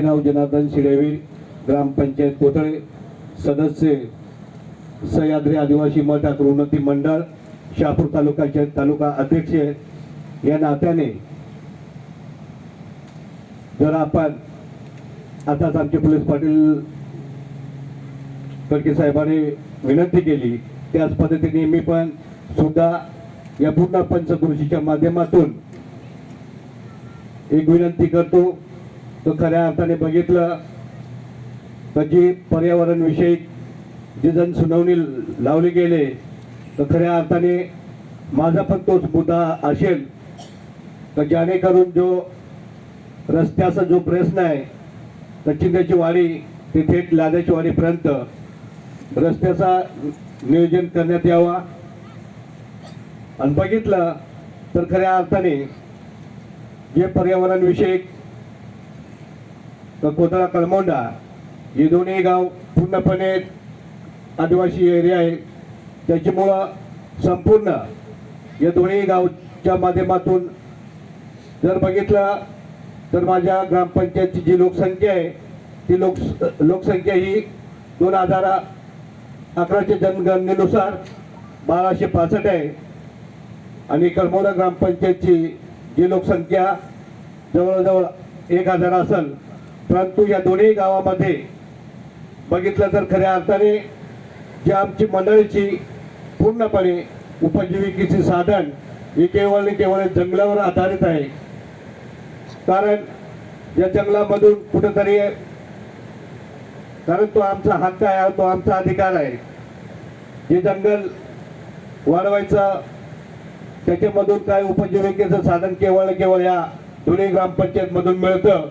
माझे नाव जनार्दन शिडेवीर ग्रामपंचायत कोथळे सदस्य सह्याद्री आदिवासी मठ ठाकूर उन्नती मंडळ शहापूर तालुक्याचे तालुका अध्यक्ष या नात्याने जर आपण आताच आमचे पोलीस पाटील कडके साहेबांनी विनंती केली त्याच पद्धतीने मी पण सुद्धा या पूर्ण पंचकृषीच्या माध्यमातून एक विनंती करतो. तर खऱ्या अर्थाने बघितलं तर जी पर्यावरणविषयी जी जण सुनावणी लावली गेले तर खऱ्या अर्थाने माझा पण तोच मुद्दा असेल तर जेणेकरून जो रस्त्याचा जो प्रश्न आहे तर चिंध्याची वाडी ते थेट लादाची वाडीपर्यंत रस्त्याचा नियोजन करण्यात यावा. आणि बघितलं तर खऱ्या अर्थाने जे पर्यावरणविषयक विषयक तर कोतळा हे दोन्ही गाव पूर्णपणे आदिवासी एरिया आहे त्याच्यामुळं संपूर्ण या दोन्ही गावच्या माध्यमातून जर बघितलं तर माझ्या ग्रामपंचायतची जी लोकसंख्या आहे ती लोक लोकसंख्या ही दोन हजार अकराच्या जनगणनेनुसार बाराशे पासष्ट आहे आणि कळमोडा ग्रामपंचायतची जी लोकसंख्या जवळजवळ एक हजार असेल परंतु या दोन्ही गावामध्ये बघितलं तर खऱ्या अर्थाने जी आमची मंडळीची पूर्णपणे उपजीविकेचे साधन हे केवळ आणि केवळ जंगलावर आधारित आहे. कारण या जंगलामधून कुठेतरी कारण तो आमचा हक्क आहे तो आमचा अधिकार आहे. जे जंगल वाढवायचं त्याच्यामधून काय उपजीविकेचं साधन केवळ केवळ या दोन्ही ग्रामपंचायतमधून मिळतं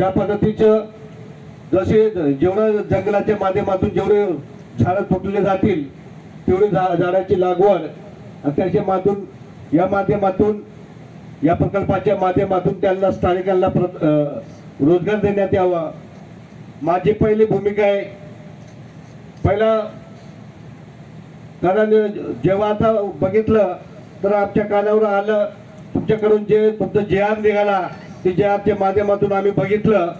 ज्या पद्धतीचं जसे जेवढं जंगलाच्या माध्यमातून जेवढे झाडं तुटले जातील तेवढी झा झाडाची लागवड त्याच्या माध्यम या माध्यमातून या प्रकल्पाच्या माध्यमातून त्यांना स्थानिकांना प्र- रोजगार देण्यात यावा. माझी पहिली भूमिका आहे पहिला कारण जेव्हा आता बघितलं तर आमच्या कानावर आलं तुमच्याकडून जे तुमचं जे आर निघाला की जे आरच्या माध्यमातून आम्ही बघितलं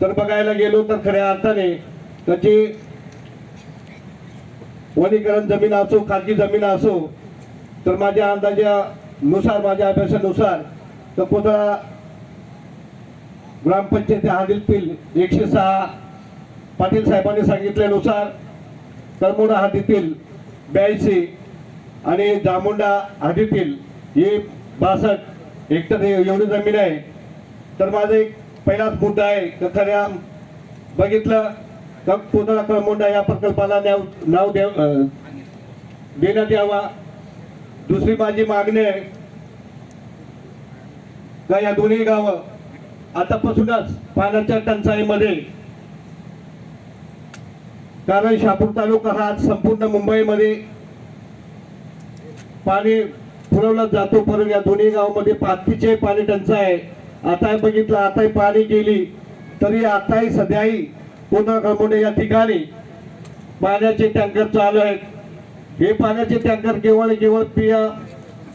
तर बघायला गेलो तर खऱ्या अर्थाने त्याची वनीकरण जमीन असो खाजगी जमीन असो तर माझ्या अंदाजानुसार माझ्या अभ्यासानुसार तर कोथळा ग्रामपंचायत हद्दीतील एकशे सहा पाटील साहेबांनी सांगितल्यानुसार करमोडा हद्दीतील ब्याऐंशी आणि जामुंडा हद्दीतील ही बासष्ट हेक्टर एवढी जमीन आहे. तर माझा एक पहिलाच मुद्दा आहे तर खऱ्या बघितलं तर कोतळा कळमोंडा या प्रकल्पाला नाव नाव देव देण्यात यावा? दुसरी माझी मागणी आहे का या दोन्ही गावं आतापासूनच पाण्याच्या टंचाईमध्ये? कारण शापूर तालुका हा संपूर्ण मुंबईमध्ये पाणी पुरवला जातो परंतु या दोन्ही गावामध्ये पातीचे पाणी टंचाई आहे. आता बघितलं आताही पाणी गेली तरी आताही सध्याही कोणा कळमोडे या ठिकाणी पाण्याचे टँकर चालू आहेत. हे पाण्याचे टँकर केवळ केवळ पिया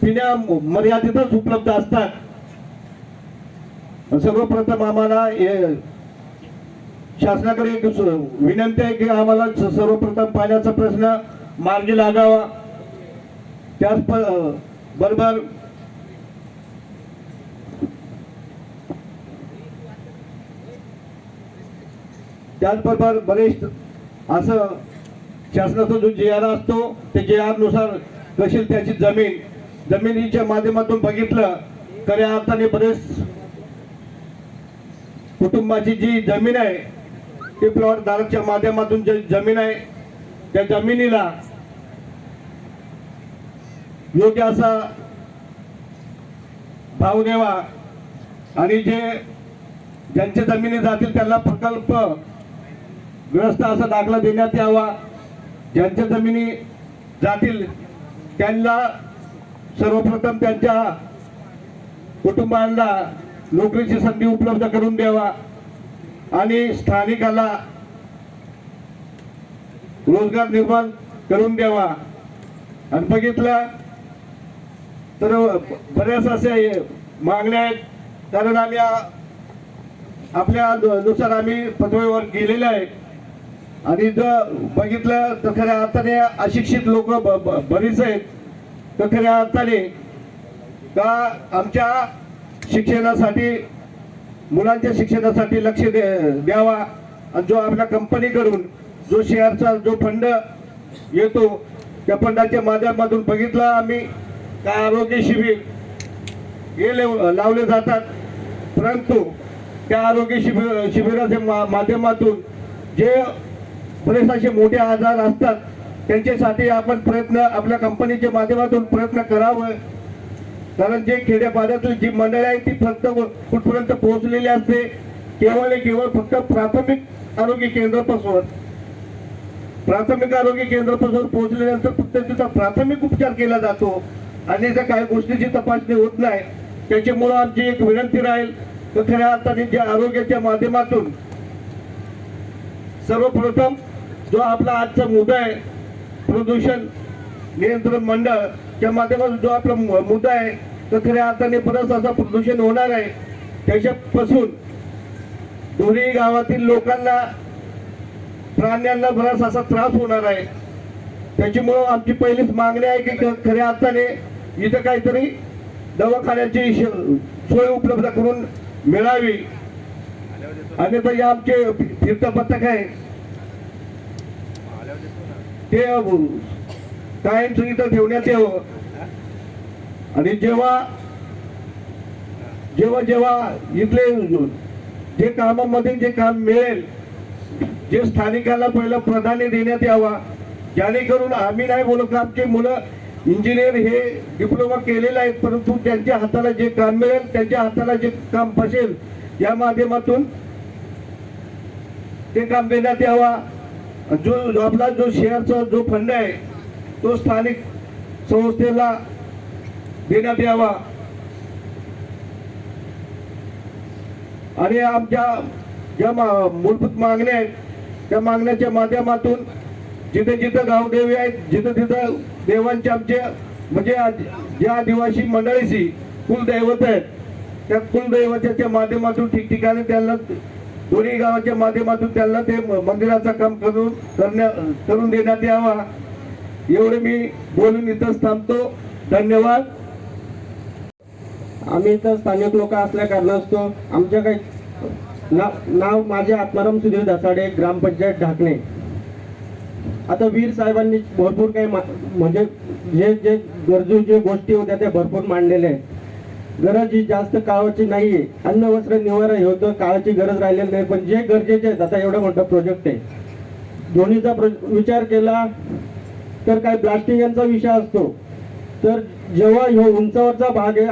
पिण्या मर्यादितच उपलब्ध असतात. सर्वप्रथम आम्हाला हे शासनाकडे एक विनंती आहे की आम्हाला सर्वप्रथम पाण्याचा प्रश्न मार्गी लागावा. त्याच प- बरोबर त्याचबरोबर बरेच असं शासनाचा जो जे आर असतो ते जे आरनुसार त्याची जमीन जमिनीच्या माध्यमातून बघितलं खऱ्या अर्थाने बरेच कुटुंबाची जी जमीन आहे ती प्लॉट धारकच्या माध्यमातून जे जमीन आहे त्या जमिनीला योग्य असा भाव द्यावा आणि जे ज्यांच्या जमिनी जातील त्यांना प्रकल्प ग्रस्त असा दाखला देण्यात यावा. ज्यांच्या जमिनी जातील त्यांना सर्वप्रथम त्यांच्या कुटुंबांना नोकरीची संधी उपलब्ध करून द्यावा आणि स्थानिकाला रोजगार निर्माण करून द्यावा. आणि बघितलं तर बऱ्याच असे मागण्या आहेत. कारण आम्ही आपल्या नुसार आम्ही पदवीवर गेलेले आहे. आणि जर बघितलं तर खऱ्या अर्थाने अशिक्षित लोक बरीच आहेत. तर खऱ्या अर्थाने का आमच्या शिक्षणासाठी मुलांच्या शिक्षणासाठी लक्ष दे द्यावा. आणि जो आपल्या कंपनीकडून जो शेअरचा जो फंड येतो त्या फंडाच्या माध्यमातून बघितलं आम्ही. का आरोग्य शिबिर हे लेव- लावले जातात. परंतु त्या आरोग्य शिबिर शिबिराच्या मा- माध्यमातून जे बरेच असे मोठे आजार असतात. त्यांच्यासाठी आपण प्रयत्न आपल्या कंपनीच्या माध्यमातून प्रयत्न करावं. कारण जे खेड्यापाड्यातून जी मंडळी आहे ती फक्त कुठपर्यंत पोहोचलेली असते केवळ केवळ फक्त प्राथमिक आरोग्य केंद्रापासून. प्राथमिक आरोग्य केंद्रापासून पोहोचल्यानंतर फक्त तिचा प्राथमिक उपचार केला जातो. आणि जर काही गोष्टीची तपासणी होत नाही त्याच्यामुळं आमची एक विनंती राहील तर खऱ्या अर्थाने जे आरोग्याच्या माध्यमातून सर्वप्रथम जो आपला आजचा मुद्दा आहे प्रदूषण नियंत्रण मंडळ त्या माध्यमातून जो आपला मुद्दा आहे तो खऱ्या अर्थाने परत असा प्रदूषण होणार आहे. त्याच्यापासून दोन्ही गावातील लोकांना प्राण्यांना बराच असा त्रास होणार आहे. त्याच्यामुळं आमची पहिलीच मागणी आहे की ख- खऱ्या अर्थाने इथं काहीतरी दवाखान्याची श- सोय उपलब्ध करून मिळावी. आणि तर या आमचे फिरता पथक आहे ते कायम इथं ठेवण्यात यावं. आणि जेव्हा जेव्हा जेव्हा इथले जे कामामध्ये जे काम मिळेल जे स्थानिकाला पहिलं प्राधान्य देण्यात यावा जेणेकरून आम्ही नाही बोलत का आमचे मुलं इंजिनियर हे डिप्लोमा केलेले आहेत परंतु त्यांच्या हाताला जे काम मिळेल त्यांच्या हाताला जे काम फसेल या माध्यमातून ते काम देण्यात यावा. जो आपला जो शेअरचा जो फंड आहे तो स्थानिक संस्थेला देण्यात यावा. आणि आमच्या ज्या मूलभूत मागण्या आहेत त्या मागण्याच्या माध्यमातून जिथे जिथं गावदेवी आहेत जिथं तिथं देवांचे आमचे म्हणजे ज्या आदिवासी मंडळीशी कुलदैवत आहेत त्या कुलदैवताच्या माध्यमातून ठिकठिकाणी त्यांना दोन्ही गावाच्या माध्यमातून त्यांना ते मंदिराचा मंदिराचं काम करून करण्या करून देण्यात यावा. एवढे मी बोलून इथंच थांबतो. धन्यवाद. आम्ही इथं स्थानिक लोक असल्या कारणास्तव आमच्या काही ना नाव माझे आत्माराम सुधीर दासाडे ग्रामपंचायत ढाकणे. आता वीर साहेबांनी भरपूर काही म्हणजे जे जे गरजू जे गोष्टी होत्या त्या भरपूर मांडलेल्या आहेत. गरज ही जास्त काळाची नाही अन्न वस्त्र निवारा हे होतं काळाची गरज राहिलेली नाही. पण जे गरजेचे आहेत आता एवढा मोठा प्रोजेक्ट आहे. दोन्हीचा विचार केला तर काय ब्लास्टिंग यांचा विषय असतो. तर जेव्हा ह्यो उंचावरचा भाग आहे